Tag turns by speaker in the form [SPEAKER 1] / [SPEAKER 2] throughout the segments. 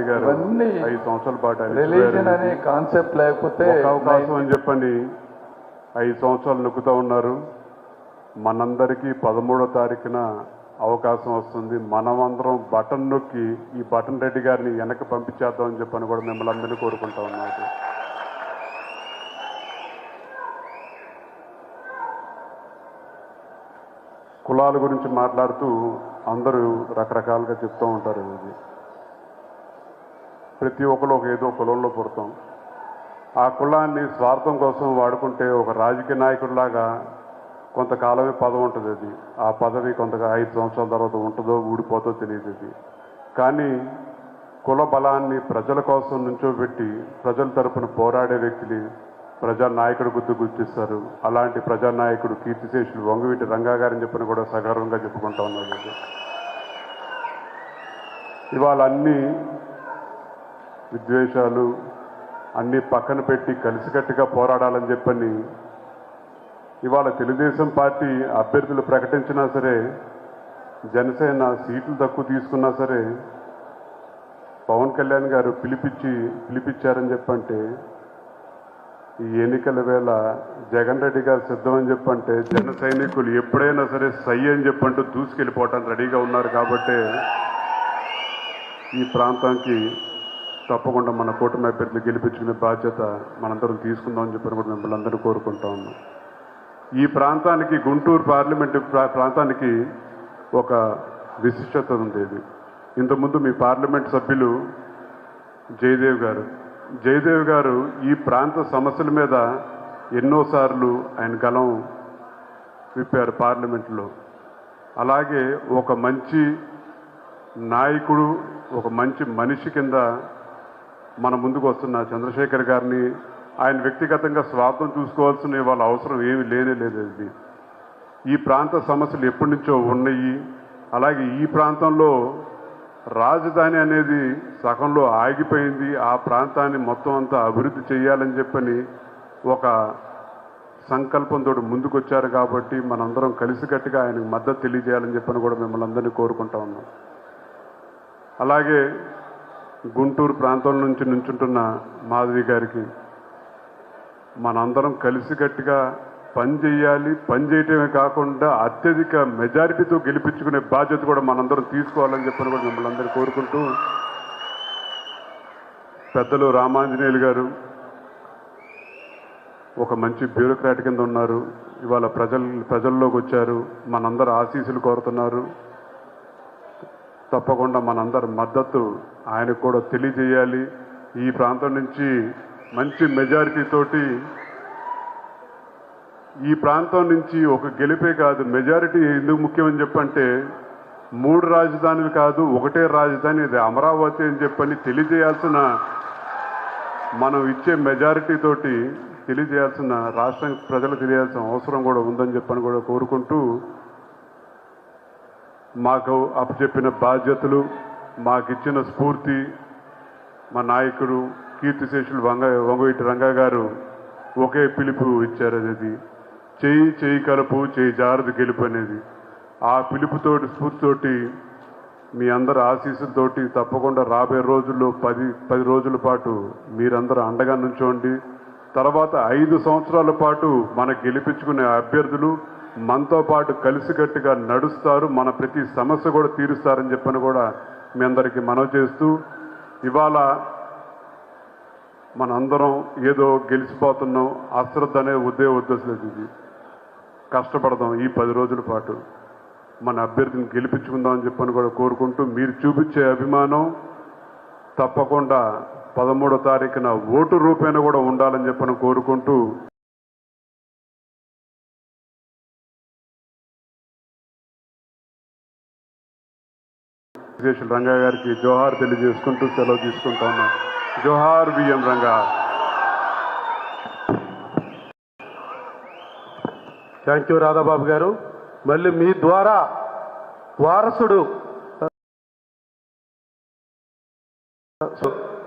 [SPEAKER 1] ఇవన్నీ
[SPEAKER 2] ఐదు సంవత్సరాల పాటు
[SPEAKER 1] రిలీజన్ అనే కాన్సెప్ట్ లేకపోతే
[SPEAKER 2] అవకాశం అని చెప్పని ఐదు సంవత్సరాలు నొక్కుతూ ఉన్నారు. మనందరికీ పదమూడో తారీఖున అవకాశం వస్తుంది. మనమందరం బటన్ నొక్కి ఈ బటన్ రెడ్డి గారిని వెనక్కి పంపించేద్దాం అని చెప్పని కూడా మిమ్మల్ని అందరినీ కోరుకుంటా ఉన్నారు కులాల గురించి మాట్లాడుతూ అందరూ రకరకాలుగా చెప్తూ ఉంటారు. ఇది ప్రతి ఒక్కరు ఒక ఏదో కులంలో పుడతాం. ఆ కులాన్ని స్వార్థం కోసం వాడుకుంటే ఒక రాజకీయ నాయకుడిలాగా కొంతకాలమే పదవి ఉంటుంది అది. ఆ పదవి కొంత ఐదు సంవత్సరాల తర్వాత ఉంటుందో ఊడిపోతో తెలియదు అది. కానీ కుల బలాన్ని ప్రజల కోసం నుంచోబెట్టి ప్రజల తరపున పోరాడే వ్యక్తిని ప్రజానాయకుడు గుర్తు గుర్తిస్తారు. అలాంటి ప్రజానాయకుడు కీర్తిశేషులు వంగవీటి రంగా గారని చెప్పిన కూడా సగర్వంగా చెప్పుకుంటా ఉన్నారు. ఇవాళ అన్ని విద్వేషాలు అన్నీ పక్కన పెట్టి కలిసికట్టుగా పోరాడాలని చెప్పని ఇవాళ తెలుగుదేశం పార్టీ అభ్యర్థులు ప్రకటించినా సరే జనసేన సీట్లు తక్కువ తీసుకున్నా సరే పవన్ కళ్యాణ్ గారు పిలిపించి పిలిపించారని చెప్పంటే ఈ ఎన్నికల వేళ జగన్ రెడ్డి గారు సిద్ధమని చెప్పంటే జన సైనికులు ఎప్పుడైనా సరే సై అని చెప్పంటూ దూసుకెళ్ళిపోవటానికి రెడీగా ఉన్నారు కాబట్టి ఈ ప్రాంతానికి తప్పకుండా మన కూటమి అభ్యర్థులు గెలిపించుకునే బాధ్యత మనందరం తీసుకుందామని చెప్పని కూడా మిమ్మల్ని అందరూ కోరుకుంటా ఉన్నాం. ఈ ప్రాంతానికి గుంటూరు పార్లమెంటు ప్రాంతానికి ఒక విశిష్టత ఉండేది ఇంతకుముందు మీ పార్లమెంట్ సభ్యులు జయదేవ్ గారు. జయదేవ్ గారు ఈ ప్రాంత సమస్యల మీద ఎన్నోసార్లు ఆయన గలం విప్పారు పార్లమెంట్లో. అలాగే ఒక మంచి నాయకుడు ఒక మంచి మనిషి కింద మన ముందుకు వస్తున్న చంద్రశేఖర్ గారిని ఆయన వ్యక్తిగతంగా స్వార్థం చూసుకోవాల్సిన వాళ్ళ అవసరం ఏమీ లేనే లేదు ఈ ప్రాంత సమస్యలు ఎప్పటి నుంచో ఉన్నాయి. అలాగే ఈ ప్రాంతంలో రాజధాని అనేది సగంలో ఆగిపోయింది. ఆ ప్రాంతాన్ని మొత్తం అంతా అభివృద్ధి చేయాలని చెప్పని ఒక సంకల్పంతో ముందుకొచ్చారు కాబట్టి మనందరం కలిసికట్టుగా ఆయనకు మద్దతు తెలియజేయాలని చెప్పని కూడా మిమ్మల్ని అందరినీ కోరుకుంటా ఉన్నాం. అలాగే గుంటూరు ప్రాంతం నుంచి నుంచుంటున్న మాధవి గారికి మనందరం కలిసికట్టుగా పని చేయాలి పని చేయటమే కాకుండా అత్యధిక మెజారిటీతో గెలిపించుకునే బాధ్యత కూడా మనందరం తీసుకోవాలని చెప్పని కూడా మిమ్మల్ని అందరూ కోరుకుంటూ పెద్దలు రామాంజనేయులు గారు ఒక మంచి బ్యూరోక్రాట్ కింద ఉన్నారు. ఇవాళ ప్రజల ప్రజల్లోకి వచ్చారు. మనందరూ ఆశీస్సులు కోరుతున్నారు. తప్పకుండా మనందరి మద్దతు ఆయనకు కూడా తెలియజేయాలి. ఈ ప్రాంతం నుంచి మంచి మెజారిటీ తోటి ఈ ప్రాంతం నుంచి ఒక గెలిపే కాదు. మెజారిటీ ఎందుకు ముఖ్యమని చెప్పంటే మూడు రాజధానులు కాదు ఒకటే రాజధాని ఇది అమరావతి అని చెప్పని తెలియజేయాల్సిన మనం ఇచ్చే మెజారిటీ తోటి తెలియజేయాల్సిన రాష్ట్రం ప్రజలకు తెలియాల్సిన అవసరం కూడా ఉందని చెప్పని కూడా కోరుకుంటూ మాకు అప్పచెప్పిన బాధ్యతలు మాకిచ్చిన స్ఫూర్తి మా నాయకుడు కీర్తిశేషులు వంగ వంగవీటి రంగా గారు ఒకే పిలుపు ఇచ్చారు అనేది. చేయి చేయి కలుపు చేయి జారదు గెలుపు అనేది. ఆ పిలుపుతోటి స్ఫూర్తితోటి మీ అందరి ఆశీస్సులతోటి తప్పకుండా రాబోయే రోజుల్లో పది పది రోజుల పాటు మీరందరూ అండగా నుంచోండి. తర్వాత ఐదు సంవత్సరాల పాటు మన గెలిపించుకునే అభ్యర్థులు మనతో పాటు కలిసికట్టుగా నడుస్తారు. మన ప్రతి సమస్య కూడా తీరుస్తారని చెప్పని కూడా మీ అందరికీ మనవి చేస్తూ ఇవాళ మనందరం ఏదో గెలిచిపోతున్నాం అశ్రద్ధ అనే ఉద్దే ఉద్దేశం ఇది. కష్టపడదాం ఈ పది రోజుల పాటు. మన అభ్యర్థిని గెలిపించుకుందాం అని చెప్పని కూడా కోరుకుంటూ మీరు చూపించే అభిమానం తప్పకుండా పదమూడో తారీఖున ఓటు రూపేణ కూడా ఉండాలని చెప్పని కోరుకుంటూ విశేషులు రంగా గారికి జోహార్ తెలియజేసుకుంటూ సెలవు తీసుకుంటా ఉన్నాం. జోహార్ BM Ranga.
[SPEAKER 3] Thank you Radhababu garu. మళ్ళీ మీ ద్వారా వారసుడు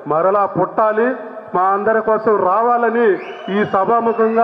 [SPEAKER 3] మరలా పుట్టాలి. మా అందరి కోసం రావాలని ఈ సభాముఖంగా